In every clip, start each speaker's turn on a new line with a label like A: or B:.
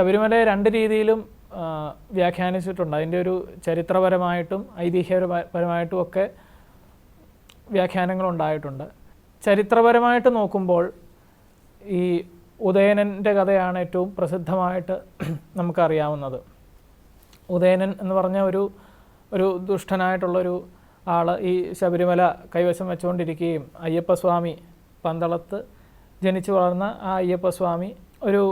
A: ശബരിമലയെ രണ്ട് രീതിയിലും വ്യാഖ്യാനിച്ചിട്ടുണ്ട്. അതിന്റെ ഒരു ചരിത്രപരമായിട്ടും ഐതിഹ്യപരമായിട്ടും ഒക്കെ വ്യാഖ്യാനങ്ങൾ ഉണ്ടായിട്ടുണ്ട് ചരിത്രപരമായിട്ട് നോക്കുമ്പോൾ ഈ ഉദയനന്റെ കഥയാണ് ഏറ്റവും പ്രസിദ്ധമായിട്ട് നമുക്കറിയാവുന്നത്. ഉദയനൻ എന്ന് പറഞ്ഞ ഒരു ഒരു ദുഷ്ടനായിട്ടുള്ളൊരു ആൾ ഈ ശബരിമല കൈവശം വെച്ചുകൊണ്ടിരിക്കുകയും അയ്യപ്പസ്വാമി പന്തളത്ത് ജനിച്ചു വളർന്ന ആ അയ്യപ്പസ്വാമി ഒരു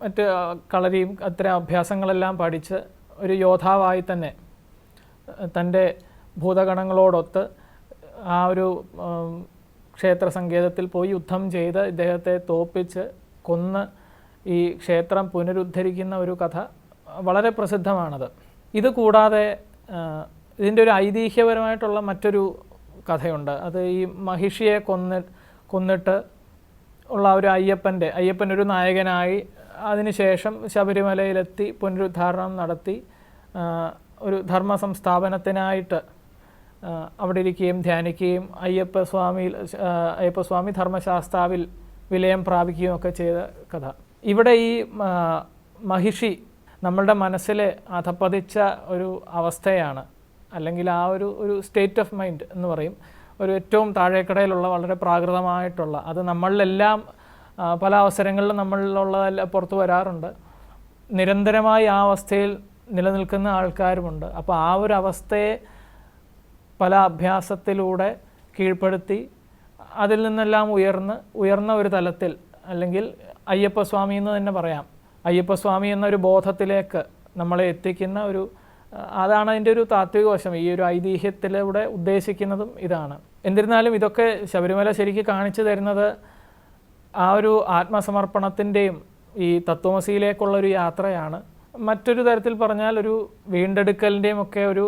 A: മറ്റ് കളരിയും അത്തരം അഭ്യാസങ്ങളെല്ലാം പഠിച്ച് ഒരു യോദ്ധാവായി തന്നെ തന്റെ ഭൂതഗണങ്ങളോടൊത്ത് ആ ഒരു ക്ഷേത്ര സങ്കേതത്തിൽ പോയി യുദ്ധം ചെയ്ത് ഇദ്ദേഹത്തെ തോപ്പിച്ച് കൊന്ന് ഈ ക്ഷേത്രം പുനരുദ്ധരിക്കുന്ന ഒരു കഥ വളരെ പ്രസിദ്ധമാണത്. ഇത് കൂടാതെ ഇതിന്റെ ഒരു ഐതിഹ്യപരമായിട്ടുള്ള മറ്റൊരു കഥയുണ്ട്. അത് ഈ മഹിഷിയെ കൊന്ന് കൊന്നിട്ട് ഉള്ള ഒരു അയ്യപ്പന്റെ അയ്യപ്പൻ ഒരു നായകനായി അതിനുശേഷം ശബരിമലയിലെത്തി പുനരുദ്ധാരണം നടത്തി ഒരു ധർമ്മ സംസ്ഥാപനത്തിനായിട്ട് അവിടെ ഇരിക്കുകയും ധ്യാനിക്കുകയും അയ്യപ്പസ്വാമിയിൽ ആ, അയ്യപ്പസ്വാമി ധർമ്മശാസ്താവിൽ വിലയം പ്രാപിക്കുകയും ഒക്കെ ചെയ്ത കഥ. ഇവിടെ ഈ മഹിഷി നമ്മളുടെ മനസ്സിൽ അധപ്പതിച്ച ഒരു അവസ്ഥയാണ് അല്ലെങ്കിൽ ആ ഒരു ഒരു സ്റ്റേറ്റ് ഓഫ് മൈൻഡ് എന്ന് പറയും. ഒരു ഏറ്റവും താഴേക്കടയിലുള്ള വളരെ പ്രാകൃതമായിട്ടുള്ള അത് നമ്മളിലെല്ലാം പല അവസരങ്ങളിലും നമ്മളിലുള്ളതല്ല പുറത്ത് വരാറുണ്ട്. നിരന്തരമായി ആ അവസ്ഥയിൽ നിലനിൽക്കുന്ന ആൾക്കാരുമുണ്ട്. അപ്പോൾ ആ ഒരു അവസ്ഥയെ പല അഭ്യാസത്തിലൂടെ കീഴ്പ്പെടുത്തി അതിൽ നിന്നെല്ലാം ഉയർന്ന് ഉയർന്ന ഒരു തലത്തിൽ അല്ലെങ്കിൽ അയ്യപ്പസ്വാമി എന്ന് തന്നെ പറയാം. അയ്യപ്പസ്വാമി എന്നൊരു ബോധത്തിലേക്ക് നമ്മളെ എത്തിക്കുന്ന ഒരു അതാണ് അതിന്റെ ഒരു താത്വിക വശം. ഈ ഒരു ഐതിഹ്യത്തിലൂടെ ഉദ്ദേശിക്കുന്നതും ഇതാണ്. എന്നിരുന്നാലും ഇതൊക്കെ ശബരിമല ശരിക്ക് കാണിച്ചു തരുന്നത് ആ ഒരു ആത്മസമർപ്പണത്തിന്റെയും ഈ തത്വമസിയിലേക്കുള്ള ഒരു യാത്രയാണ്. മറ്റൊരു തരത്തിൽ പറഞ്ഞാൽ ഒരു വീണ്ടെടുക്കലിന്റെയും ഒക്കെ ഒരു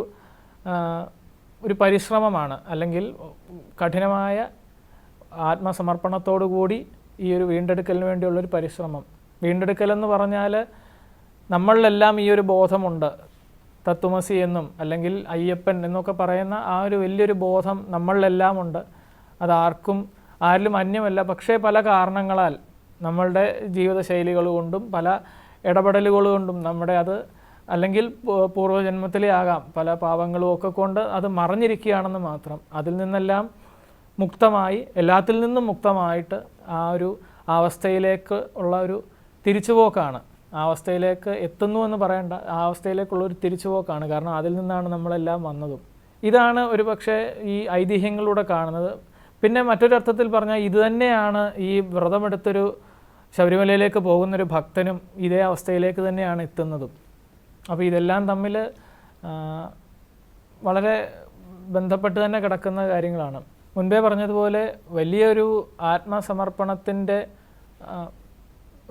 A: ഒരു പരിശ്രമമാണ്. അല്ലെങ്കിൽ കഠിനമായ ആത്മസമർപ്പണത്തോടു കൂടി ഈ ഒരു വീണ്ടെടുക്കലിന് വേണ്ടിയുള്ള ഒരു പരിശ്രമം വീണ്ടെടുക്കലെന്ന് പറഞ്ഞാൽ നമ്മളിലെല്ലാം ഈ ഒരു ബോധമുണ്ട്. തത്വമസി എന്നും അല്ലെങ്കിൽ അയ്യപ്പൻ എന്നൊക്കെ പറയുന്ന ആ ഒരു വലിയൊരു ബോധം നമ്മളിലെല്ലാം ഉണ്ട് അത് ആർക്കും ആരിലും അന്യമല്ല. പക്ഷേ പല കാരണങ്ങളാൽ നമ്മളുടെ ജീവിതശൈലികൾ കൊണ്ടും പല ഇടപെടലുകൾ കൊണ്ടും നമ്മുടെ അത് അല്ലെങ്കിൽ പൂർവജന്മത്തിലെ ആകാം. പല പാവങ്ങളും ഒക്കെ കൊണ്ട് അത് മറഞ്ഞിരിക്കുകയാണെന്ന് മാത്രം. അതിൽ നിന്നെല്ലാം മുക്തമായി എല്ലാത്തിൽ നിന്നും മുക്തമായിട്ട് ആ ഒരു അവസ്ഥയിലേക്ക് ഉള്ള ഒരു തിരിച്ചുപോക്കാണ്. ആ അവസ്ഥയിലേക്ക് എത്തുന്നു എന്ന് പറയേണ്ട. ആ അവസ്ഥയിലേക്കുള്ള ഒരു തിരിച്ചുപോക്കാണ്. കാരണം അതിൽ നിന്നാണ് നമ്മളെല്ലാം വന്നതും. ഇതാണ് ഒരു പക്ഷേ ഈ ഐതിഹ്യങ്ങളിലൂടെ കാണുന്നത്. പിന്നെ മറ്റൊരർത്ഥത്തിൽ പറഞ്ഞാൽ ഇത് തന്നെയാണ് ഈ വ്രതമെടുത്തൊരു ശബരിമലയിലേക്ക് പോകുന്നൊരു ഭക്തനും ഇതേ അവസ്ഥയിലേക്ക് തന്നെയാണ് എത്തുന്നതും. അപ്പോൾ ഇതെല്ലാം തമ്മിൽ വളരെ ബന്ധപ്പെട്ട് തന്നെ കിടക്കുന്ന കാര്യങ്ങളാണ്. മുൻപേ പറഞ്ഞതുപോലെ വലിയൊരു ആത്മസമർപ്പണത്തിന്റെ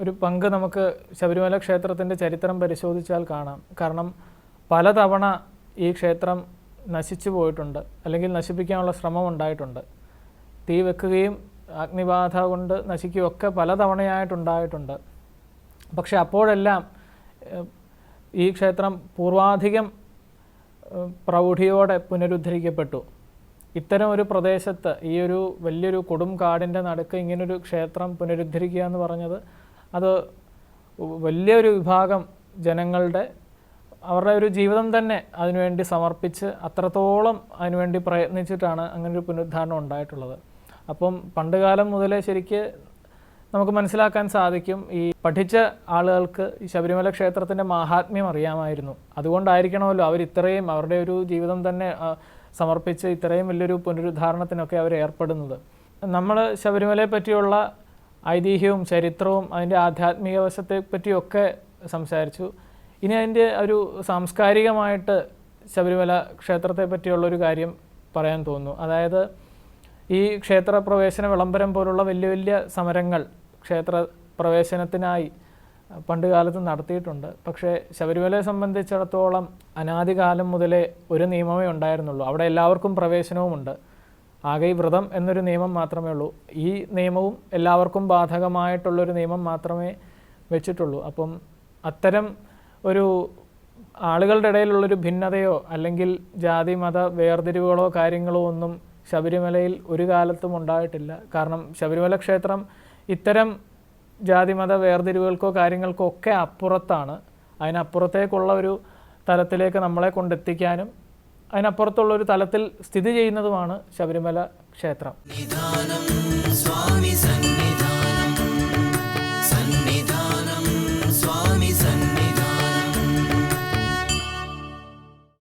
A: ഒരു പങ്ക് നമുക്ക് ശബരിമല ക്ഷേത്രത്തിന്റെ ചരിത്രം പരിശോധിച്ചാൽ കാണാം. കാരണം പലതവണ ഈ ക്ഷേത്രം നശിച്ചു പോയിട്ടുണ്ട് അല്ലെങ്കിൽ നശിപ്പിക്കാനുള്ള ശ്രമം ഉണ്ടായിട്ടുണ്ട്. തീ വെക്കുകയും അഗ്നിബാധ കൊണ്ട് നശിക്കുകയൊക്കെ പലതവണയായിട്ടുണ്ടായിട്ടുണ്ട്. പക്ഷെ അപ്പോഴെല്ലാം ഈ ക്ഷേത്രം പൂർവാധികം പ്രൗഢിയോടെ പുനരുദ്ധരിക്കപ്പെട്ടു. ഇത്തരം ഒരു പ്രദേശത്ത് ഈ ഒരു വലിയൊരു കൊടും കാടിന്റെ നടുക്ക് ഇങ്ങനൊരു ക്ഷേത്രം പുനരുദ്ധരിക്കുക എന്ന് പറഞ്ഞത് അത് വലിയൊരു വിഭാഗം ജനങ്ങളുടെ അവരുടെ ഒരു ജീവിതം തന്നെ അതിനുവേണ്ടി സമർപ്പിച്ച് അത്രത്തോളം അതിനുവേണ്ടി പ്രയത്നിച്ചിട്ടാണ് അങ്ങനൊരു പുനരുദ്ധാരണം ഉണ്ടായിട്ടുള്ളത്. അപ്പം പണ്ട് കാലം മുതലേ ശരിക്ക് നമുക്ക് മനസ്സിലാക്കാൻ സാധിക്കും ഈ പഠിച്ച ആളുകൾക്ക് ശബരിമല ക്ഷേത്രത്തിന്റെ മാഹാത്മ്യം അറിയാമായിരുന്നു. അതുകൊണ്ടായിരിക്കണമല്ലോ അവർ ഇത്രയും അവരുടെ ഒരു ജീവിതം തന്നെ സമർപ്പിച്ച് ഇത്രയും വലിയൊരു പുനരുദ്ധാരണത്തിനൊക്കെ അവർ ഏർപ്പെടുന്നത്. നമ്മൾ ശബരിമലയെ പറ്റിയുള്ള ഐതിഹ്യവും ചരിത്രവും അതിന്റെ ആധ്യാത്മിക വശത്തെ പറ്റിയൊക്കെ സംസാരിച്ചു. ഇനി അതിന്റെ ഒരു സാംസ്കാരികമായിട്ട് ശബരിമല ക്ഷേത്രത്തെ പറ്റിയുള്ളൊരു കാര്യം പറയാൻ തോന്നുന്നു. അതായത് ഈ ക്ഷേത്ര പ്രവേശന വിളംബരം പോലുള്ള വലിയ വലിയ സമരങ്ങൾ ക്ഷേത്ര പ്രവേശനത്തിനായി പണ്ട് കാലത്ത് നടത്തിയിട്ടുണ്ട്. പക്ഷേ ശബരിമലയെ സംബന്ധിച്ചിടത്തോളം അനാദികാലം മുതലേ ഒരു നിയമമേ ഉണ്ടായിരുന്നുള്ളൂ. അവിടെ എല്ലാവർക്കും പ്രവേശനവുമുണ്ട്. ആകെ ഈ വ്രതം എന്നൊരു നിയമം മാത്രമേ ഉള്ളൂ. ഈ നിയമവും എല്ലാവർക്കും ബാധകമായിട്ടുള്ളൊരു നിയമം മാത്രമേ വെച്ചിട്ടുള്ളൂ. അപ്പം അത്തരം ഒരു ആളുകളുടെ ഇടയിലുള്ളൊരു ഭിന്നതയോ അല്ലെങ്കിൽ ജാതി മത വേർതിരിവുകളോ കാര്യങ്ങളോ ഒന്നും ശബരിമലയിൽ ഒരു കാലത്തും ഉണ്ടായിട്ടില്ല. കാരണം ശബരിമല ക്ഷേത്രം ഇത്തരം ജാതിമത വേർതിരിവുകൾക്കോ കാര്യങ്ങൾക്കോ ഒക്കെ അപ്പുറത്താണ്. അതിനപ്പുറത്തേക്കുള്ള ഒരു തലത്തിലേക്ക് നമ്മളെ കൊണ്ടെത്തിക്കാനും അതിനപ്പുറത്തുള്ള ഒരു തലത്തിൽ സ്ഥിതി ചെയ്യുന്നതുമാണ് ശബരിമല ക്ഷേത്രം.